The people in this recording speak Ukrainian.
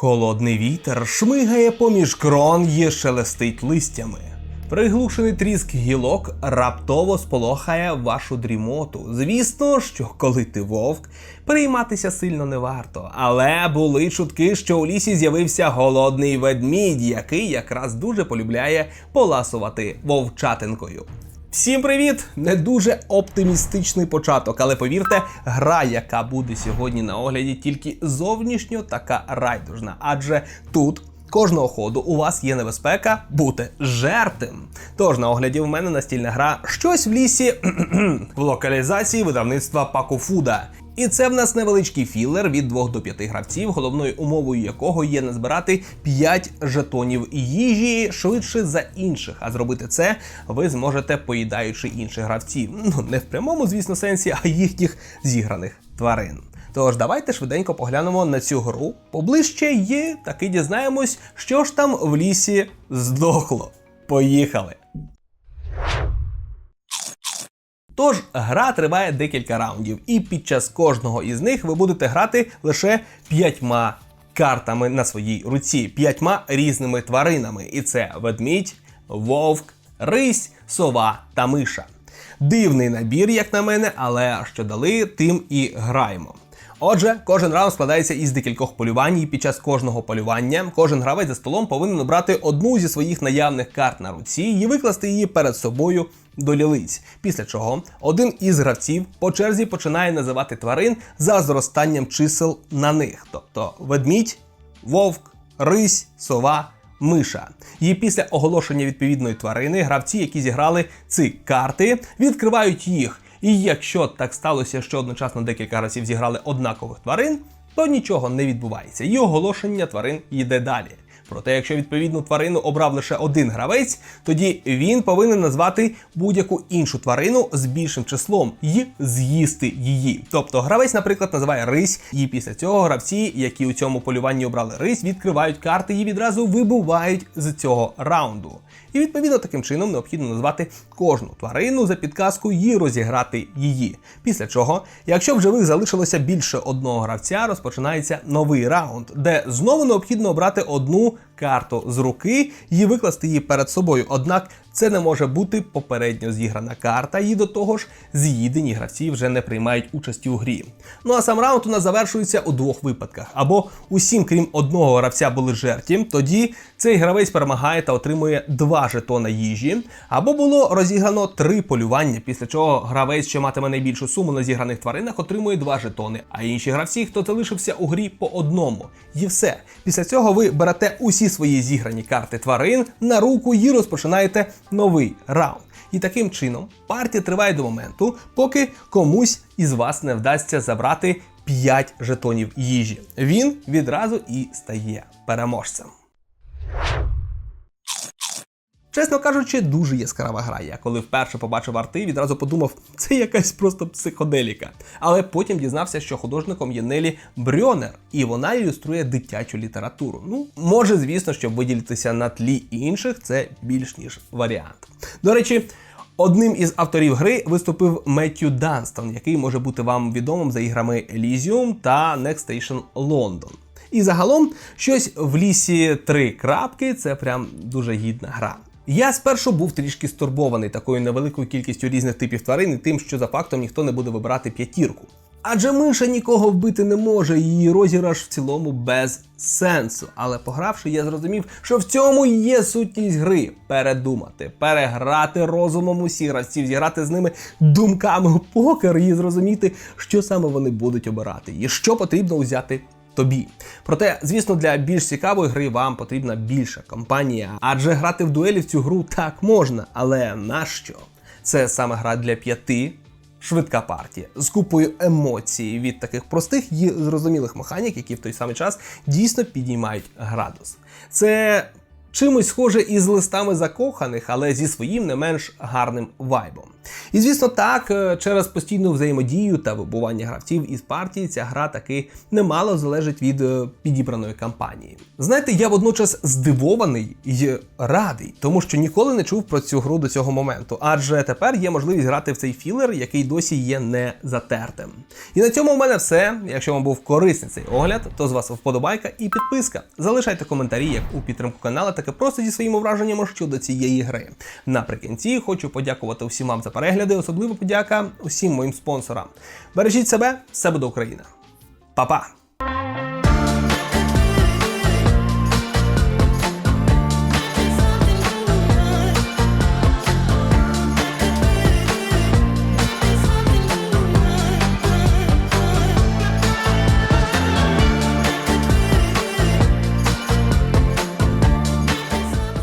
Холодний вітер шмигає поміж крон і шелестить листями. Приглушений тріск гілок раптово сполохає вашу дрімоту. Звісно, що коли ти вовк, перейматися сильно не варто. Але були чутки, що у лісі з'явився голодний ведмідь, який якраз дуже полюбляє поласувати вовчатинкою. Всім привіт! Не дуже оптимістичний початок, але повірте, гра, яка буде сьогодні на огляді, тільки зовнішньо така райдужна, адже тут. Кожного ходу у вас є небезпека бути жертим. Тож на огляді в мене настільна гра щось в лісі в локалізації видавництва Пакофуда. І це в нас невеличкий філер від 2 до 5 гравців, головною умовою якого є назбирати 5 жетонів їжі швидше за інших. А зробити це ви зможете, поїдаючи інших гравців. Ну не в прямому, звісно, сенсі, а їхніх зіграних тварин. Тож давайте швиденько поглянемо на цю гру поближче і таки дізнаємось, що ж там в лісі здохло. Поїхали! Тож гра триває декілька раундів, і під час кожного із них ви будете грати лише п'ятьма картами на своїй руці, п'ятьма різними тваринами. І це ведмідь, вовк, рись, сова та миша. Дивний набір, як на мене, але що дали, тим і граємо. Отже, кожен раунд складається із декількох полювань, і під час кожного полювання кожен гравець за столом повинен обрати одну зі своїх наявних карт на руці і викласти її перед собою до лілиць. Після чого один із гравців по черзі починає називати тварин за зростанням чисел на них, тобто ведмідь, вовк, рись, сова. Миша. І після оголошення відповідної тварини гравці, які зіграли ці карти, відкривають їх. І якщо так сталося, що одночасно декілька гравців зіграли однакових тварин, то нічого не відбувається, і оголошення тварин йде далі. Проте, якщо відповідну тварину обрав лише один гравець, тоді він повинен назвати будь-яку іншу тварину з більшим числом і з'їсти її. Тобто гравець, наприклад, називає рись, і після цього гравці, які у цьому полюванні обрали рись, відкривають карти і відразу вибувають з цього раунду. І відповідно таким чином необхідно назвати кожну тварину за підказкою і розіграти її. Після чого, якщо в живих залишилося більше одного гравця, розпочинається новий раунд, де знову необхідно обрати одну карту з руки і викласти її перед собою. Однак це не може бути попередньо зіграна карта, і до того ж з'їдені гравці вже не приймають участі у грі. Ну а сам раунд у нас завершується у двох випадках: або усім, крім одного гравця, були жерті, тоді цей гравець перемагає та отримує два жетона їжі, або було розіграно три полювання, після чого гравець, що матиме найбільшу суму на зіграних тваринах, отримує два жетони, а інші гравці, хто залишився у грі по одному. І все. Після цього ви берете усі свої зіграні карти тварин на руку і розпочинаєте новий раунд. І таким чином партія триває до моменту, поки комусь із вас не вдасться забрати 5 жетонів їжі. Він відразу і стає переможцем. Чесно кажучи, дуже яскрава гра. Я коли вперше побачив арти, відразу подумав, це якась просто психоделіка. Але потім дізнався, що художником є Нелі Брьонер, і вона ілюструє дитячу літературу. Ну, може, звісно, щоб виділитися на тлі інших, це більш ніж варіант. До речі. Одним із авторів гри виступив Меттью Данстон, який може бути вам відомим за іграми Elysium та Next Station London. І загалом щось в лісі три крапки це прям дуже гідна гра. Я спершу був трішки стурбований такою невеликою кількістю різних типів тварин і тим, що за фактом ніхто не буде вибирати п'ятірку. Адже миша нікого вбити не може, її розіграш в цілому без сенсу. Але погравши, я зрозумів, що в цьому є сутність гри передумати, переграти розумом усіх гравців, зіграти з ними думками у покер і зрозуміти, що саме вони будуть обирати, і що потрібно взяти тобі. Проте, звісно, для більш цікавої гри вам потрібна більша компанія, адже грати в дуелі в цю гру так можна, але нащо? Це саме гра для п'яти. Швидка партія з купою емоцій від таких простих і зрозумілих механік, які в той самий час дійсно підіймають градус. Це чимось схоже із листами закоханих, але зі своїм не менш гарним вайбом. І звісно, так, е, через постійну взаємодію та вибування гравців із партії ця гра таки немало залежить від е, підібраної кампанії. Знаєте, я водночас здивований і радий, тому що ніколи не чув про цю гру до цього моменту, адже тепер є можливість грати в цей філер, який досі є не затертим. І на цьому в мене все. Якщо вам був корисний цей огляд, то з вас вподобайка і підписка. Залишайте коментарі як у підтримку каналу, так і просто зі своїми враженнями щодо цієї гри. Наприкінці хочу подякувати усім вам за перегляди, особливо подяка усім моїм спонсорам. Бережіть себе, все буде Україна. Па-па!